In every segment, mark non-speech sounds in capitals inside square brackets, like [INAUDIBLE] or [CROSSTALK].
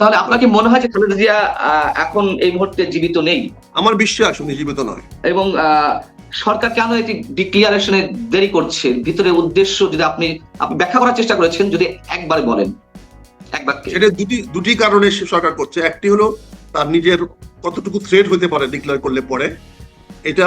তাহলে আপনাকে মনে হয় যে খালেদা জিয়া এখন এই মুহূর্তে জীবিত নেই? আমার বিশ্বাস উনি জীবিত নয়। এবং সরকার কেন এটি ডিক্লিয়ারেশনে দেরি করছে? ভিতরে উদ্দেশ্য যদি আপনি আপনি ব্যাখ্যা করার চেষ্টা করেছেন যদি একবার বলেন। এক বাক্যে। সেটা দুটি দুটি কারণে সরকার করছে। একটি হলো তার নিজের কতটুকু থ্রেট হতে পারে ডিক্লেয়ার করলে পরে। এটা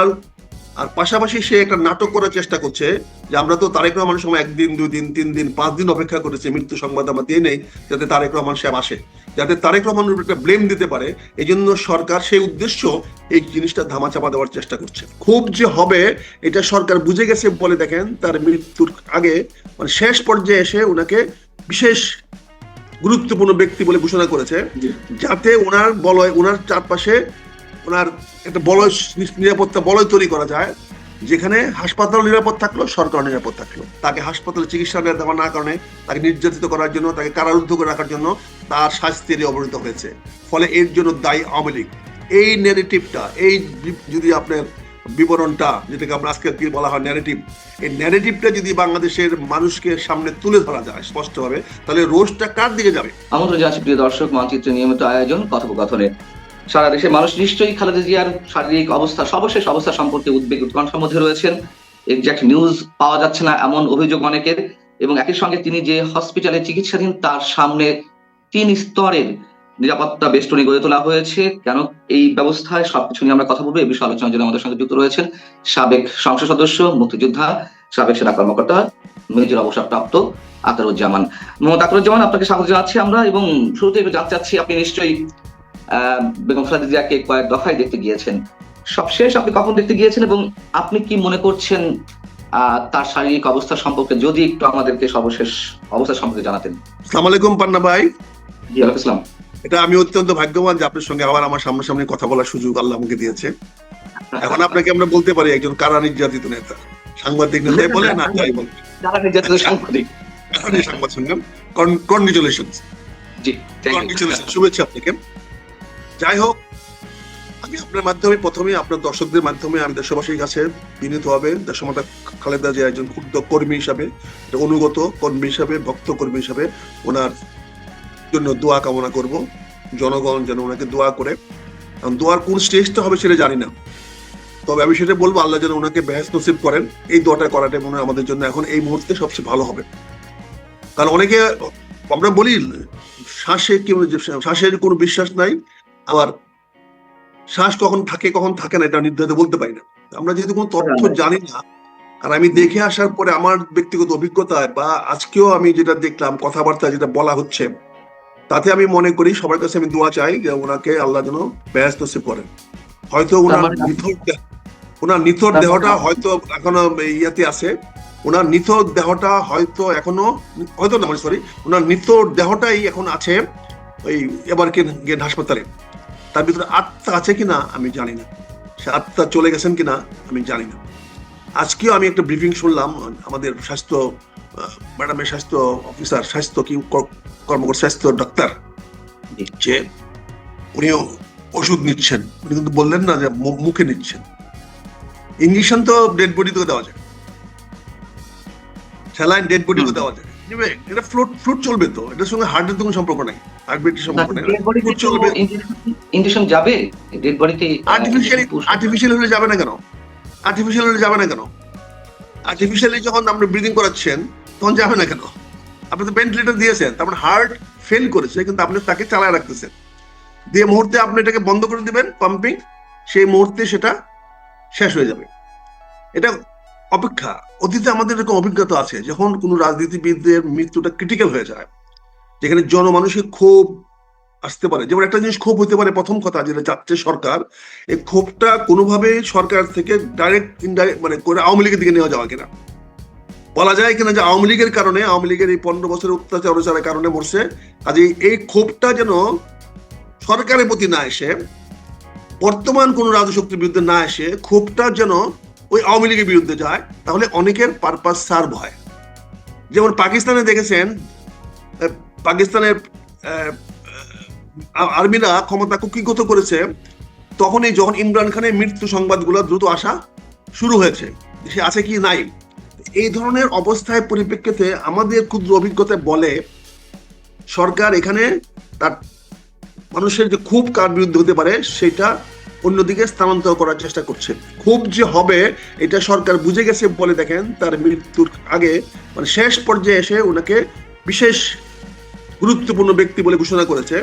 আর পাশাপাশি সে একটা নাটক করার চেষ্টা করছে যে আমরা তো তারেক রহমানের সময় একদিন দুই দিন তিন দিন পাঁচ দিন অপেক্ষা করেছি মৃত্যু সংবাদ আমরা দিয়ে নেই যাতে তারেক রহমান সাহেব আসে। যাতে তারেক রহমান একটা ব্লেম দিতে পারে এই জন্য সরকার সেই উদ্দেশ্য এই জিনিসটা ধামাচাপা দেওয়ার চেষ্টা করছে। খুব যে হবে এটা সরকার বুঝে গেছে বলে দেখেন তার মৃত্যুর আগে মানে শেষ পর্যায়ে এসে ওনাকে বিশেষ গুরুত্বপূর্ণ ব্যক্তি বলে ঘোষণা করেছে যাতে ওনার বলয় ওনার চারপাশে ওনার একটা বলয় নিরাপত্তা বলয় তৈরি করা যায়, যেখানে হাসপাতাল নিরাপদ থাকল সরকার নিরাপদ থাকল। তাকে হাসপাতালে চিকিৎসা দেওয়া না কারণে, তাকে নির্যাতিত করার জন্য, তাকে কারারুদ্ধ করে রাখার জন্য তার শাস্তির অবনীত হয়েছে। ফলে এর জন্য দায়ী আওয়ামী লীগ। এই ন্যারেটিভটা এই যদি আপনার বিবরণটা, যেটাকে আমরা আজকে কি বলা হয় ন্যারেটিভ এই ন্যারেটিভটা যদি বাংলাদেশের মানুষকে সামনে তুলে ধরা যায় স্পষ্টভাবে, তাহলে রোজটা কার দিকে যাবে? আমন্ত্রণ জানাচ্ছি প্রিয় দর্শক, মানচিত্র নিয়মিত আয়োজন, কথোপকথনে। সারা দেশের মানুষ নিশ্চয়ই খালেদা জিয়ার শারীরিক অবস্থা, সর্বশেষ অবস্থা সম্পর্কে উদ্বেগ উৎকণ্ঠার মধ্যে রয়েছেন। এক্সাক্ট নিউজ পাওয়া যাচ্ছে না এমন অভিযোগ অনেকের এবং একই সঙ্গে তিনি যে হসপিটালে চিকিৎসাধীন, তার সামনে তিন স্তরের নিরাপত্তা বেষ্টনী গড়ে তোলা হয়েছে। কেন এই ব্যবস্থায় সবকিছু নিয়ে আমরা কথা বলব এই বিষয়ে আলোচনার জন্য আমাদের সঙ্গে যুক্ত রয়েছেন সাবেক সংসদ সদস্য, মুক্তিযোদ্ধা, সাবেক সেনা কর্মকর্তা মেজর অবসরপ্রাপ্ত আতারুজ্জামান মোহাম্মদ আতারুজ্জামান আপনাকে স্বাগত জানাচ্ছি আমরা এবং শুরুতে একটু জানতে চাচ্ছি, আপনি নিশ্চয়ই বেগম খালেদা জিয়াকে কয়েক দফায় দেখতে গিয়েছেন। সবশেষ আপনি কখন দেখতে গিয়েছেন এবং আপনি কি মনে করছেন তার শারীরিক অবস্থা সম্পর্কে যদি একটু আমাদেরকে সর্বশেষ অবস্থা সম্পর্কে জানাতেন? সালাম আলাইকুম পান্না ভাই। জি আলাইকুম ইসলাম এটা আমি অত্যন্ত ভাগ্যবান যে আপনার সঙ্গে আবার আমার সামনাসামনি কথা বলার সুযোগ আল্লাহ আমাকে দিয়েছে। এখন আপনাকে আমরা বলতে পারি একজন কারা নির্যাতিত নেতা। সাংবাদিক নেতাই [LAUGHS] বলে না যাই বলে। যারা নির্যাতিত সাংবাদিক? কারণে সংবাদ শুনলাম কনগ্রেচুলেশন জি কনগ্রেচুলেশন শুভেচ্ছা আপনাকে। যাই হোক, আমি আপনার মাধ্যমে প্রথমে, আপনার দর্শকদের মাধ্যমে আমি দেশবাসীর কাছে বিনীত হবে, দেশমাতা খালেদা যে একজন ক্ষুদ্র কর্মী হিসাবে অনুগত কর্মী হিসাবে, ভক্ত কর্মী হিসাবে ওনার জন্য দোয়া কামনা করব। জনগণ যেন ওনাকে দোয়া করে। কারণ দোয়ার কোন স্টেজটা হবে সেটা জানি না। তবে আমি সেটা বলব, আল্লাহ যেন ওনাকে বেহেস নসিব করেন। এই দোয়াটা করাটা মনে হয় আমাদের জন্য এখন এই মুহূর্তে সবচেয়ে ভালো হবে। কারণ অনেকে, আমরা বলি, শ্বাসে কি, শ্বাসের কোনো বিশ্বাস নাই। আবার শ্বাস কখন থাকে কখন থাকে না এটা নির্ধারিত বলতে পারি না। আমরা যেহেতু কোনো তথ্য জানি না। আর আমি দেখে আসার পরে আমার ব্যক্তিগত অভিজ্ঞতায় বা আজকেও আমি যেটা দেখলাম কথাবার্তা যেটা বলা হচ্ছে তাতে আমি মনে করি সবার কাছে আমি দোয়া চাই যে ওনাকে আল্লাহ যেন ব্যস্ত নসিব করেন। হয়তো ওনার মানে- নিথর ওনার নিথর মানে- দেহটা হয়তো এখনও ইয়াতে আছে ওনার নিথর দেহটা হয়তো এখনও হয়তো না সরি ওনার নিথর দেহটাই এখন আছে ওই এবার গেন হাসপাতালে। তার ভিতরে আত্মা আছে কিনা আমি জানি না। সে আত্মা চলে গেছেন কিনা আমি জানি না। আজকেও আমি একটা ব্রিফিং শুনলাম আমাদের স্বাস্থ্য ম্যাডামের স্বাস্থ্য অফিসার স্বাস্থ্য কি কর্মকর্তা স্বাস্থ্য ডাক্তার। যে উনিও ওষুধ নিচ্ছেন। উনি কিন্তু বললেন না যে মুখে নিচ্ছেন। ইঞ্জেকশন তো ডেড বডিতে দেওয়া যায়। স্যালাইন ডেড বডিতে হুম। দেওয়া যায়। এটা ফ্লুট ফ্লুট চলবে তো। এটার সঙ্গে হার্টের কোনো সম্পর্ক নাই। হার্টবিটের সম্পর্ক নাই। ফ্লুট চলবে। ইঞ্জেকশন যাবে? ডেড বডিতে আর্টিফিশিয়ালি আর্টিফিশিয়াল হলে যাবে না কেন? আর্টিফিশিয়াল হলে যাবে না কেন? আর্টিফিশিয়ালি যখন আপনি ব্রিদিং করাচ্ছেন তখন যাবে না কেন? আপনি তো ভেন্টিলেটর দিয়েছেন তারপর হার্ট ফেল করেছে কিন্তু আপনি তাকে চালায় রাখতেছেন। দিয়ে মুহূর্তে আপনি এটাকে বন্ধ করে দিবেন পাম্পিং সেই মুহূর্তে সেটা শেষ হয়ে যাবে। এটা অপেক্ষা। অতীতে আমাদের এরকম অভিজ্ঞতা আছে যখন কোনো রাজনীতিবিদদের মৃত্যুটা ক্রিটিক্যাল হয়ে যায় যেখানে জনমানুষের ক্ষোভ আসতে পারে। যেমন একটা জিনিস ক্ষোভ হতে পারে, প্রথম কথা যেটা যাচ্ছে সরকার, এই ক্ষোভটা কোনোভাবে সরকার থেকে ডাইরেক্ট ইনডাইরেক্ট মানে করে আওয়ামী লীগের দিকে নেওয়া যাওয়া কিনা। বলা যায় কিনা যে আওয়ামী লীগের কারণে, আওয়ামী লীগের এই পনেরো বছরের অত্যাচার অত্যাচারের কারণে মরছে কাজে এই ক্ষোভটা যেন সরকারের প্রতি না এসে, বর্তমান কোন রাজশক্তির বিরুদ্ধে না এসে ক্ষোভটা যেন ওই আওয়ামী লীগের বিরুদ্ধে যায়, তাহলে অনেকের পারপাস সার্ভ হয়। যেমন পাকিস্তানে দেখেছেন পাকিস্তানের আর্মিরা ক্ষমতা কুক্ষিগত করেছে, তখনই যখন ইমরান খানের মৃত্যু সংবাদগুলো দ্রুত আসা শুরু হয়েছে, সে আছে কি নাই? এই ধরনের অবস্থায় পরিপ্রেক্ষিতে আমাদের ক্ষুদ্র অভিজ্ঞতা বলে, সরকার এখানে তার মানুষের যে খুব কার বিরুদ্ধে হতে পারে, সেটা অন্যদিকে স্থানান্তর করার চেষ্টা করছে। খুব যে হবে, এটা সরকার বুঝে গেছে বলে দেখেন, তার মৃত্যুর আগে মানে শেষ পর্যায়ে এসে ওনাকে বিশেষ গুরুত্বপূর্ণ ব্যক্তি বলে ঘোষণা করেছে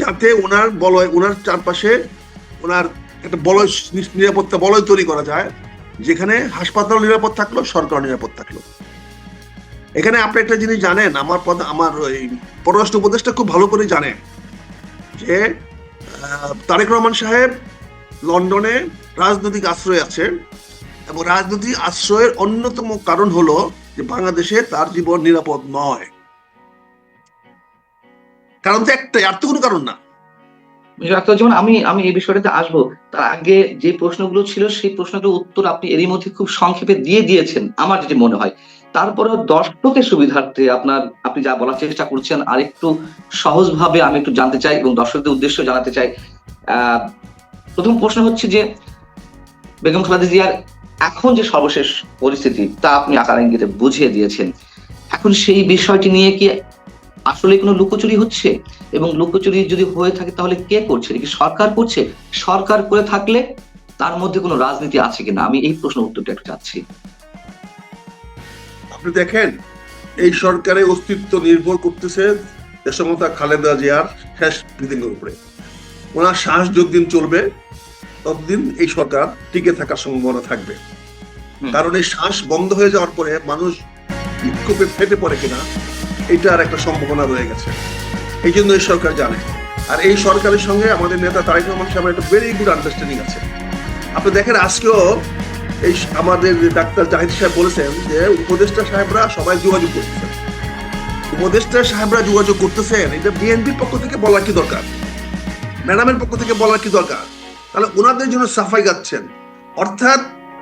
যাতে ওনার বলয় ওনার চারপাশে ওনার একটা বলয় নিরাপত্তা বলয় তৈরি করা যায় যেখানে হাসপাতাল নিরাপদ থাকল সরকার নিরাপদ থাকল। এখানে আপনি একটা জিনিস জানেন আমার পদ আমার ওই পররাষ্ট্র উপদেষ্টা খুব ভালো করে জানেন যে তারেক রহমান সাহেব লন্ডনে রাজনৈতিক আশ্রয় আছে এবং রাজনৈতিক আশ্রয়ের অন্যতম কারণ হলো যে বাংলাদেশে তার জীবন নিরাপদ নয়। কারণ তো একটাই, আর তো কোনো কারণ না। যেমন আমি আমি এই বিষয়টাতে আসব, তার আগে যে প্রশ্নগুলো ছিল, সেই প্রশ্নগুলোর উত্তর আপনি এরই মধ্যে খুব সংক্ষেপে দিয়ে দিয়েছেন, আমার যেটি মনে হয়। তারপরেও দর্শকের সুবিধার্থে আপনার, আপনি যা বলার চেষ্টা করছেন আর একটু সহজভাবে আমি একটু জানতে চাই এবং দর্শকদের উদ্দেশ্য জানাতে চাই। প্রথম প্রশ্ন হচ্ছে যে, বেগম খালেদা জিয়ার এখন যে সর্বশেষ পরিস্থিতি, তা আপনি আকার ইঙ্গিতে বুঝিয়ে দিয়েছেন। এখন সেই বিষয়টি নিয়ে কি আসলে কোনো লুকোচুরি হচ্ছে? এবং লুকোচুরি যদি হয়ে থাকে তাহলে কে করছে? কি সরকার করছে? সরকার করে থাকলে তার মধ্যে কোনো রাজনীতি আছে কিনা? আমি এই প্রশ্ন উত্তরটা একটু চাচ্ছি। আপনি দেখেন এই সরকারের অস্তিত্ব নির্ভর করতেছে দেশমতা খালেদা জিয়ার শেষ ব্রিদিংয়ের উপরে। ওনার শ্বাস যতদিন চলবে ততদিন এই সরকার টিকে থাকার সম্ভাবনা থাকবে। কারণ এই শ্বাস বন্ধ হয়ে যাওয়ার পরে মানুষ বিক্ষোভে ফেটে পড়ে কিনা এটার একটা সম্ভাবনা রয়ে গেছে। এই জন্য এই সরকার জানে। আর এই সরকারের সঙ্গে আমাদের নেতা তারেক রহমান সাহেবের একটা ভেরি গুড আন্ডারস্ট্যান্ডিং আছে। আপনি দেখেন আজকেও এই আমাদের ডাক্তার জাহিদ সাহেব বলেছেন যে উপদেষ্টা সাহেবরা সবাই যোগাযোগ করতেছেন। উপদেষ্টা সাহেবরা যোগাযোগ করতেছেন, এটা বিএনপির পক্ষ থেকে বলার কি দরকার? ম্যাডামের পক্ষ থেকে বলার কি দরকার? তাহলে ওনাদের জন্য সাফাই গাচ্ছেন। অর্থাৎ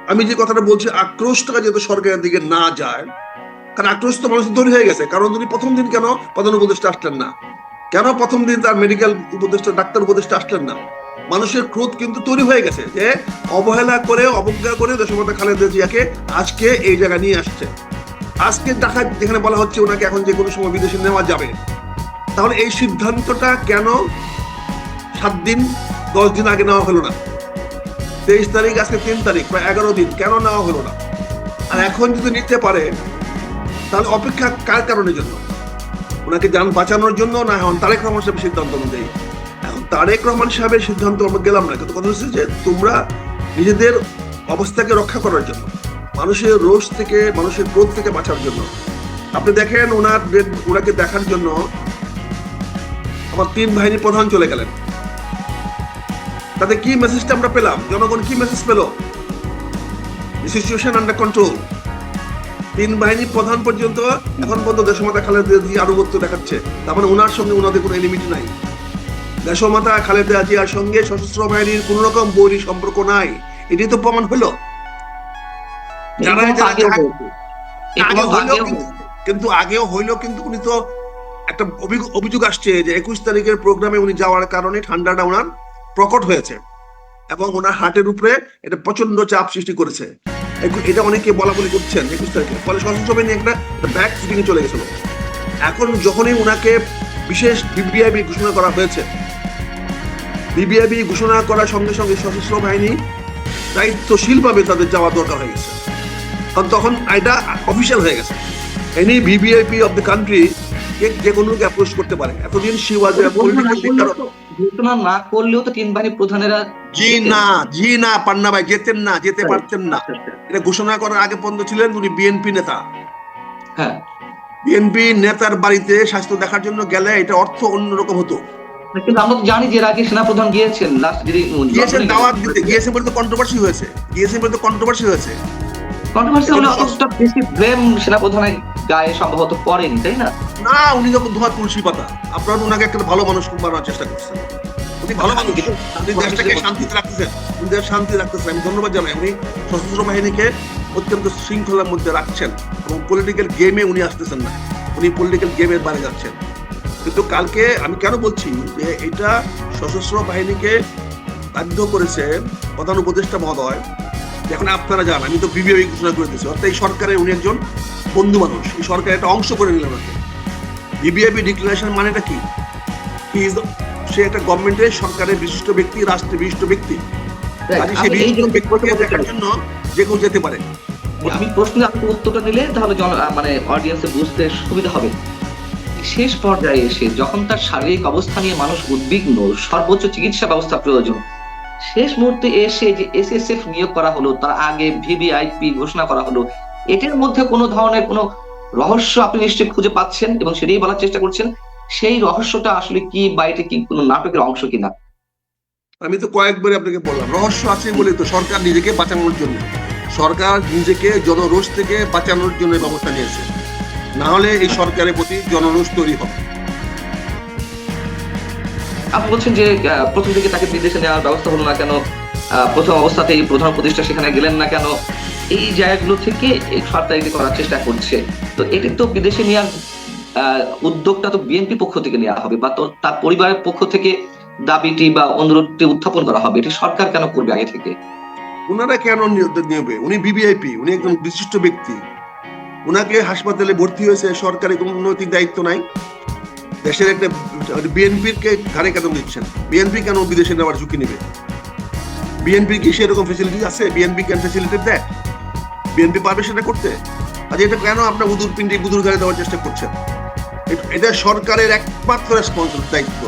আমি যে কথাটা বলছি, আক্রোশটা যাতে সরকারের দিকে না যায় কারণ আক্রোশ তো মানুষ তৈরি হয়ে গেছে। কারণ তিনি প্রথম দিন কেন প্রধান উপদেষ্টা আসলেন না? কেন প্রথম দিন তার মেডিকেল উপদেষ্টা, ডাক্তার উপদেষ্টা আসলেন না? মানুষের ক্রোধ কিন্তু তৈরি হয়ে গেছে যে অবহেলা করে, অবজ্ঞা করে দেশমাতা খালেদা জিয়াকে আজকে এই জায়গায় নিয়ে আসছে। আজকে দেখা যেখানে বলা হচ্ছে ওনাকে এখন যে কোনো সময় বিদেশে নেওয়া যাবে। তাহলে এই সিদ্ধান্তটা কেন সাত দিন, দশ দিন আগে নেওয়া হলো না? তেইশ তারিখ, আজকে তিন তারিখ, প্রায় এগারো দিন, কেন নেওয়া হলো না? আর এখন যদি নিতে পারে তাহলে অপেক্ষা কার কারণের জন্য? ওনাকে যান বাঁচানোর জন্য না এখন তারেক রহমান সাহেবের সিদ্ধান্ত অনুযায়ী? এখন তারেক রহমান সাহেবের সিদ্ধান্ত আমরা গেলাম না, কিন্তু কথা হচ্ছে যে তোমরা নিজেদের অবস্থাকে রক্ষা করার জন্য, মানুষের রোষ থেকে, মানুষের ক্রোধ থেকে বাঁচার জন্য। আপনি দেখেন ওনার ওনাকে দেখার জন্য আমার তিন বাহিনী প্রধান চলে গেলেন। তাতে কি মেসেজটা আমরা পেলাম? জনগণ কি মেসেজ পেল? সিচুয়েশন আন্ডার কন্ট্রোল তিন বাহিনী প্রধান পর্যন্ত এখন পর্যন্ত দেশমাতা খালেদা জিয়া আনুগত্য দেখাচ্ছে। তার মানে ওনার সঙ্গে ওনাদের কোনো এলিমিটি নাই। দেশমাতা খালেদা জিয়ার সঙ্গে সশস্ত্র বাহিনীর কোন রকম বৈরী সম্পর্ক নাই। এটাই তো প্রমাণ হলো। যারা কিন্তু- আগেও হইলেও কিন্তু উনি তো একটা অভিযোগ- আসছে যে একুশ তারিখের প্রোগ্রামে উনি যাওয়ার কারণে ঠান্ডাটা ওনার প্রকট হয়েছে। এবং ওনার হার্টের উপরে এটা প্রচণ্ড চাপ সৃষ্টি করেছে। এটা অনেকে বলা বলি করছেন একুশ তারিখে। ফলে সশস্ত্র বাহিনী একটা ব্যাক শুটিং চলে গেছিল। এখন যখনই ওনাকে বিশেষ বিবিআইবি ঘোষণা করা হয়েছে বিবিআইবি ঘোষণা করার সঙ্গে সঙ্গে সশস্ত্র বাহিনী দায়িত্বশীলভাবে তাদের যাওয়া দরকার হয়ে গেছে। কারণ তখন এটা অফিসিয়াল হয়ে গেছে। Any VVIP of the country যে কোনো লোক অ্যাপ্রোচ করতে পারে। এতদিন সি ওয়াজ ঘোষণা না করলেও তো- তিন বাহিনী প্রধানেরা জি না জি না পান্না ভাই যেতেন না যেতে পারতেন না। এটা ঘোষণা করার আগে পর্যন্ত ছিলেন উনি বিএনপি নেতা। হ্যাঁ। বিএনপি নেতার বাড়িতে স্বাস্থ্য দেখার জন্য গেলে এটা অর্থ অন্যরকম হতো। কিন্তু আমরা তো জানি যে এর আগে সেনাপ্রধান গিয়েছেন লাস্ট যদি গিয়েছেন দাওয়াত দিতে গিয়েছেন বলে তো কন্ট্রোভার্সি হয়েছে। গিয়েছেন বলে তো কন্ট্রোভার্সি হয়েছে। কন্ট্রোভার্সি হলে অতটা বেশি ব্লেম সেনাপ্রধানের গায়ে সম্ভবত পড়েনি তাই না? না উনি যখন ধোয়া তুলসী পাতা আপনারা ওনাকে একটা ভালো মানুষ বানানোর চেষ্টা করছেন। উনি ভালো মানুষ। উনি দেশটাকে শান্তিতে রাখতেছেন উনি দেশ শান্তি রাখতেছেন। আমি ধন্যবাদ জানাই। উনি সশস্ত্র বাহিনীকে অত্যন্ত শৃঙ্খলার মধ্যে রাখছেন এবং পলিটিক্যাল গেমে উনি আসতেছেন না। উনি পলিটিক্যাল গেমের বাইরে যাচ্ছেন। কিন্তু কালকে আমি কেন বলছি যে এটা সশস্ত্র বাহিনীকে বাধ্য করেছে প্রধান উপদেষ্টা মহোদয়? এখন আপনারা যান আমি তো বিবিআই ঘোষণা করে দিয়েছি। অর্থাৎ এই সরকারের উনি একজন বন্ধু মানুষ এই সরকারের একটা অংশ করে নিলেন ওনাকে বিবিআইপি ডিক্লারেশন মানেটা কি? হি ইজ সে একটা গভর্নমেন্টের সরকারের বিশিষ্ট ব্যক্তি রাষ্ট্রের বিশিষ্ট ব্যক্তি। কাজে সে বিশিষ্ট ব্যক্তিকে দেখার জন্য যে কেউ যেতে পারে। আমি আপনি উত্তরটা দিলে তাহলে মানে অডিয়েন্সে বুঝতে সুবিধা হবে। শেষ পর্যায়ে এসে যখন তার শারীরিক অবস্থা নিয়ে মানুষ উদ্বিগ্ন সর্বোচ্চ চিকিৎসা ব্যবস্থা প্রয়োজন শেষ মুহূর্তে এসে যে এসএসএফ নিয়োগ করা হলো তার আগে ভিভিআইপি ঘোষণা করা হলো এটির মধ্যে কোনো ধরনের কোনো রহস্য আপনি নিশ্চয়ই খুঁজে পাচ্ছেন এবং সেটাই বলার চেষ্টা করছেন সেই রহস্যটা আসলে কি বা এটা কি কোনো নাটকের অংশ কিনা? আমি তো কয়েকবার আপনাকে বললাম রহস্য আছে বলে তো সরকার নিজেকে বাঁচানোর জন্য সরকার নিজেকে জনরোষ থেকে বাঁচানোর জন্য ব্যবস্থা নিয়েছে। না হলে এই সরকারের প্রতি জনরোষ তৈরি হবে। আপনি বলছেন যে প্রথম থেকে তাকে বিদেশে নেওয়ার ব্যবস্থা হলো না কেন? আহ, প্রথম অবস্থাতেই প্রধান প্রতিষ্ঠা সেখানে গেলেন না কেন? এই জায়গাগুলো থেকে এই সরকার করার চেষ্টা করছে। তো এটি তো বিদেশে নেওয়ার উদ্যোগটা তো বিএনপি পক্ষ থেকে নেওয়া হবে বা তার পরিবারের পক্ষ থেকে দাবিটি বা অনুরোধটি উত্থাপন করা হবে, এটি সরকার কেন করবে আগে থেকে? ওনারা কেন নেবে? উনি বিবিআইপি উনি একজন বিশিষ্ট ব্যক্তি। উনাকে হাসপাতালে ভর্তি হয়েছে সরকারি কোনো উন্নতির দায়িত্ব নাই। দেশের একটা বিএনপির কে ঘাড়ে কেন দিচ্ছেন। বিএনপি কেন বিদেশে নেওয়ার ঝুঁকি নেবে? বিএনপি কি সেরকম ফেসিলিটি আছে? বিএনপি কেন ফেসিলিটি দেয়? বিএনপি পারবে সেটা করতে? আজ এটা কেন আপনার উদুর পিন্ডি বুদুর ঘাড়ে দেওয়ার চেষ্টা করছেন? এটা সরকারের একমাত্র রেসপন্সিবল দায়িত্ব।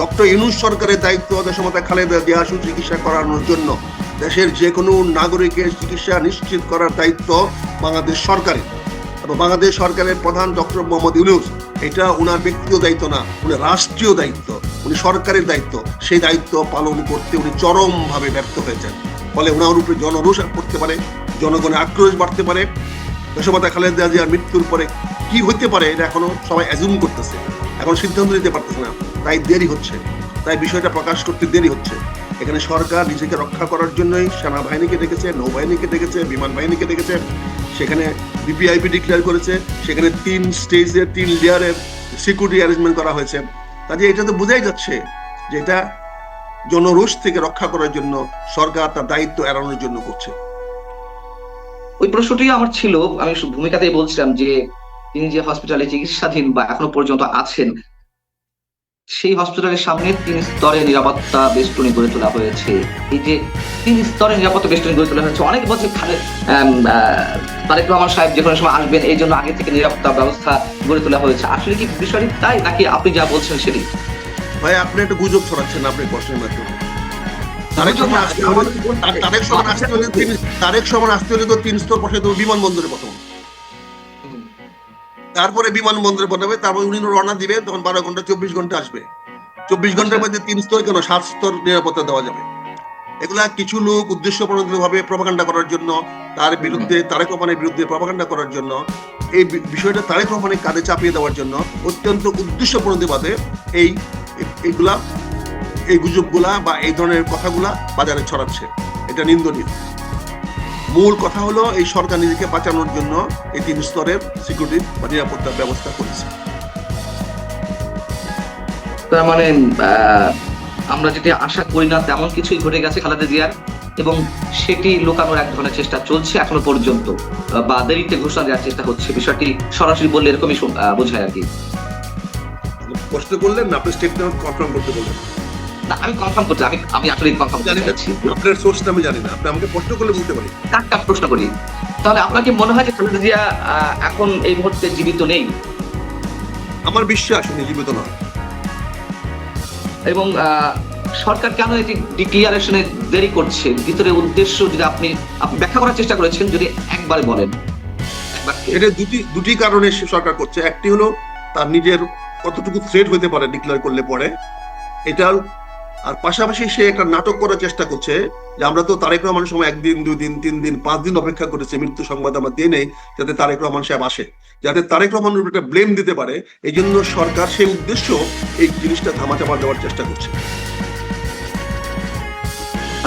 ডক্টর ইনুস সরকারের দায়িত্ব দেশমাতা খালেদা জিয়া সুচিকিৎসা করানোর জন্য দেশের যে কোনো নাগরিকের চিকিৎসা নিশ্চিত করার দায়িত্ব বাংলাদেশ সরকারের। এবং বাংলাদেশ সরকারের প্রধান ডক্টর মোহাম্মদ ইউনুস, এটা ওনার ব্যক্তিগত দায়িত্ব না, উনি রাষ্ট্রীয় দায়িত্ব, উনি সরকারের দায়িত্ব। সেই দায়িত্ব পালন করতে উনি চরমভাবে ব্যর্থ হয়েছেন। ফলে ওনার উপরে জনরোষ করতে পারে জনগণের আক্রোশ বাড়তে পারে। দেশমাতা খালেদা জিয়ার মৃত্যুর পরে কি হতে পারে এটা এখনও সবাই অ্যাজুম করতেছে। এখন সিদ্ধান্ত নিতে পারতেছে না। তাই দেরি হচ্ছে। তাই বিষয়টা প্রকাশ করতে দেরি হচ্ছে। এখানে সরকার নিজেকে রক্ষা করার জন্যই সেনাবাহিনীকে ডেকেছে, নৌবাহিনীকে ডেকেছে বিমান বাহিনীকে ডেকেছে। সেখানে বিপিআইপি ডিক্লেয়ার করেছে। সেখানে তিন স্টেজের তিন লেয়ারের সিকিউরিটি অ্যারেঞ্জমেন্ট করা হয়েছে। কাজে এটা তো বোঝাই যাচ্ছে যে এটা জনরোষ থেকে রক্ষা করার জন্য সরকার তার দায়িত্ব এড়ানোর জন্য করছে। ওই প্রশ্নটি আমার ছিল। আমি ভূমিকাতেই বলছিলাম যে তিনি যে হসপিটালে চিকিৎসাধীন বা এখনও পর্যন্ত আছেন সেই হসপিটালের সামনে তিন স্তরে নিরাপত্তা বেষ্টনী গড়ে তোলা হয়েছে। এই যে তিন স্তরে নিরাপত্তা বেষ্টনী গড়ে তোলা হয়েছে অনেক বছর খালে আহ, তারেক রহমান সাহেব যে কোনো সময় আসবেন এই জন্য আগে থেকে নিরাপত্তা ব্যবস্থা গড়ে তোলা হয়েছে। আসলে কি বিষয়টি তাই নাকি আপনি যা বলছেন সেটি? ভাই আপনি একটা গুজব ছড়াচ্ছেন আপনি প্রশ্নের মাধ্যমে? তারেক সমান আসতে হলে তো তিন স্তর বসে দেবো বিমানবন্দরে প্রথম। তারপরে বিমানবন্দরে পাঠাবে তারপরে উনি রওনা দিবে, তখন বারো ঘণ্টা, চব্বিশ ঘণ্টা আসবে। চব্বিশ ঘণ্টার মধ্যে তিন স্তর কেন? সাত স্তর নিরাপত্তা দেওয়া যাবে। এগুলা কিছু লোক উদ্দেশ্য ভাবে প্রপাগান্ডা করার জন্য, তার বিরুদ্ধে, তারেক রহমানের বিরুদ্ধে প্রপাগান্ডা করার জন্য, এই বিষয়টা তারেক রহমানের কাঁধে চাপিয়ে দেওয়ার জন্য অত্যন্ত উদ্দেশ্য প্রণোদিবাদে এই এইগুলা এই গুজবগুলা বা এই ধরনের কথাগুলা বাজারে ছড়াচ্ছে। এটা নিন্দনীয়। মূল কথা হলো এই সরকার নিজেকে বাঁচানোর জন্য এই তিন স্তরের সিকিউরিটি বা নিরাপত্তার ব্যবস্থা করেছে। তার মানে আমরা যেটি আশা করি না তেমন কিছুই ঘটে গেছে খালেদা জিয়ার এবং সেটি লুকানোর এক ধরনের চেষ্টা চলছে এখনও পর্যন্ত। বা দেরিতে ঘোষণা দেওয়ার চেষ্টা হচ্ছে। বিষয়টি সরাসরি বললে এরকমই বোঝায় আর কি। প্রশ্ন করলেন না আপনি স্টেটমেন্ট কনফার্ম করতে বললেন। না আমি কনফার্ম করছি আমি আমি আসলে কনফার্ম জানি না আপনার সোর্সটা আমি জানি না আপনি আমাকে প্রশ্ন করলে বলতে পারি। কাট কাট প্রশ্ন করি। তাহলে আপনার কি মনে হয় যে খালেদা জিয়া এখন এই মুহূর্তে জীবিত নেই? আমার বিশ্বাস উনি জীবিত নয় এবং সরকার কেন এটি ডিক্লিয়ারেশনে দেরি করছে? ভিতরে উদ্দেশ্য যদি আপনি আপনি ব্যাখ্যা করার চেষ্টা করেছেন যদি একবার বলেন। এটা দুটি দুটি কারণে সরকার করছে। একটি হলো তার নিজের কতটুকু থ্রেট হতে পারে ডিক্লেয়ার করলে পরে। এটার আর পাশাপাশি সে একটা নাটক করার চেষ্টা করছে যে আমরা তো তারেক রহমানের সময় একদিন দুই দিন তিন দিন পাঁচ দিন অপেক্ষা করেছি, মৃত্যু সংবাদ আমরা দিয়ে নেই যাতে তারেক রহমান সাহেব আসে। যাতে তারেক রহমানের উপর একটা ব্লেম দিতে পারে এই জন্য সরকার সেই উদ্দেশ্য এই জিনিসটা ধামাচাপা দেওয়ার চেষ্টা করছে।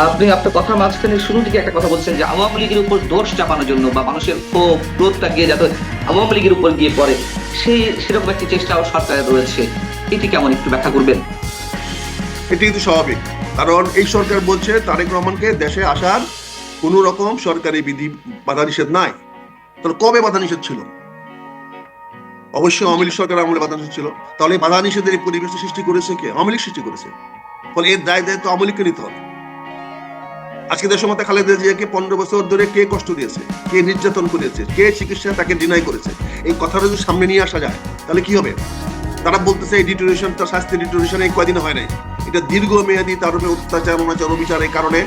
আপনি আপনার কথার মাঝখানে শুরু থেকে একটা কথা বলছেন যে আওয়ামী লীগের উপর দোষ চাপানোর জন্য বা মানুষের ক্ষোভ ক্রোধটা গিয়ে যাতে আওয়ামী লীগের উপর গিয়ে পড়ে, সেই, সেরকম একটি চেষ্টাও সরকারের রয়েছে। এটি কেমন একটু ব্যাখ্যা করবেন? এটি কিন্তু স্বাভাবিক। কারণ এই সরকার বলছে, তারেক রহমানকে দেশে আসার কোন রকম সরকারি বিধি বাধা নিষেধ নাই। তাহলে কবে বাধা নিষেধ ছিল? অবশ্যই আওয়ামী লীগ সরকার আমলে বাধা নিষেধ ছিল। তাহলে বাধা নিষেধের এই পরিবেশ সৃষ্টি করেছে কে? আওয়ামী লীগ সৃষ্টি করেছে। ফলে এর দায় দায়িত্ব আওয়ামী লীগকে নিতে হবে। আজকে দেশের মধ্যে খালেদা জিয়াকে পনেরো বছর ধরে কে কষ্ট দিয়েছে? কে নির্যাতন করেছে? কে চিকিৎসা তাকে ডিনাই করেছে? এই কথাটা যদি সামনে নিয়ে আসা যায়, তাহলে কি হবে? তারা বলতেছে এই ডিটোরেশনটা শাস্তি ডিটোরেশন এই কয়দিন হয় নাই। এটা দীর্ঘমেয়াদী তার উপরে অত্যাচার, অনাচার, অবিচারের কারণে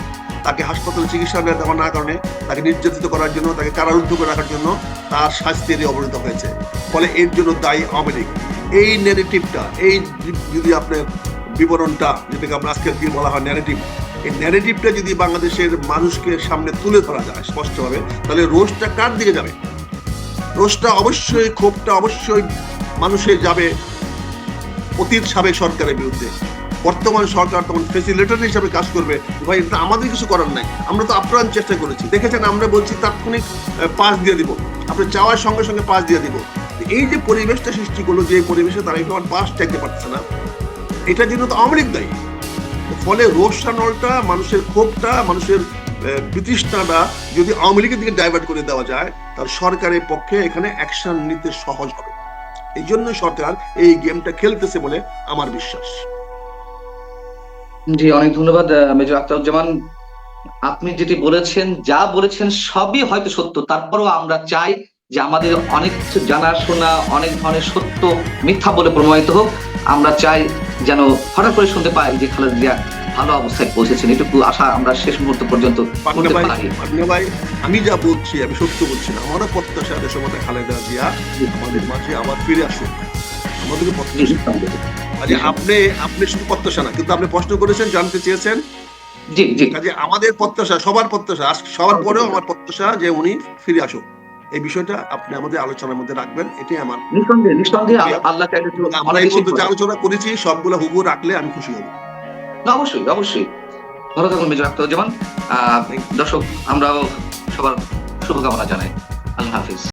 তাকে হাসপাতালে চিকিৎসা দেওয়া না কারণে তাকে নির্যাতিত করার জন্য, তাকে কারারুদ্ধ করে রাখার জন্য তার শাস্তি অবনীত হয়েছে। ফলে এর জন্য দায়ী আওয়ামী লীগ। এই নেগেটিভটা এই যদি আপনার বিবরণটা, যেটাকে আমরা আজকের দিয়ে বলা হয় ন্যারেটিভ এই ন্যারেটিভটা যদি বাংলাদেশের মানুষকে সামনে তুলে ধরা যায় স্পষ্টভাবে, তাহলে রোষটা কার দিকে যাবে? রোষটা অবশ্যই, ক্ষোভটা অবশ্যই মানুষের যাবে অতীত সাবেক সরকারের বিরুদ্ধে। বর্তমান সরকার তখন ফেসিলিটেটর হিসাবে কাজ করবে। ভাই, এটা আমাদের কিছু করার নাই। আমরা তো আপ্রাণ চেষ্টা করেছি। দেখেছেন, আমরা বলছি তাৎক্ষণিক পাস দিয়ে দিব। আপনি চাওয়ার সঙ্গে সঙ্গে পাস দিয়ে দিব। এই যে পরিবেশটা সৃষ্টি করল, যে পরিবেশে তারা একটু পাস টেকতে পারছে না এটার জন্য তো লীগ দায়ী। ফলে রোষানলটা মানুষের ক্ষোভটা, মানুষের বিতৃষ্ণাটা যদি আওয়ামী লীগের দিকে ডাইভার্ট করে দেওয়া যায়, তাহলে সরকারের পক্ষে এখানে অ্যাকশন নিতে সহজ হবে। এই জন্য সরকার এই গেমটা খেলতেছে বলে আমার বিশ্বাস। জি অনেক ধন্যবাদ মেজর আখতারুজ্জামান। আপনি যেটি বলেছেন যা বলেছেন সবই হয়তো সত্য। তারপরেও আমরা চাই যে আমাদের অনেক কিছু জানাশোনা অনেক ধরনের সত্য মিথ্যা বলে প্রমাণিত হোক। আমরা চাই যেন হঠাৎ করে শুনতে পাই যে খালেদা জিয়া ভালো অবস্থায় পৌঁছেছেন। এটুকু আশা আমরা শেষ মুহূর্ত পর্যন্ত ভাই আমি যা বলছি আমি সত্য বলছি না। আমারও প্রত্যাশা দেশের মধ্যে খালেদা জিয়া আমাদের মাঝে আবার ফিরে আসুক। আমাদেরকে প্রত্যাশা। আরে আপনি আপনি শুধু প্রত্যাশা না কিন্তু আপনি প্রশ্ন করেছেন জানতে চেয়েছেন। জি জি। কাজে আমাদের প্রত্যাশা সবার প্রত্যাশা সবার পরেও আমার প্রত্যাশা যে উনি ফিরে আসুক। এই বিষয়টা আপনি আমাদের আলোচনার মধ্যে রাখবেন এটাই আমার নিঃসন্দেহে নিঃসন্দেহে আল্লাহ চাইলে আমরা এই পর্যন্ত যে আলোচনা করেছি সবগুলো হুবু রাখলে আমি খুশি হব। না, অবশ্যই অবশ্যই। ভালো থাকুন মেজর আখতারুজ্জামান আহ দর্শক আমরাও সবার শুভকামনা জানাই। আল্লাহ হাফিজ।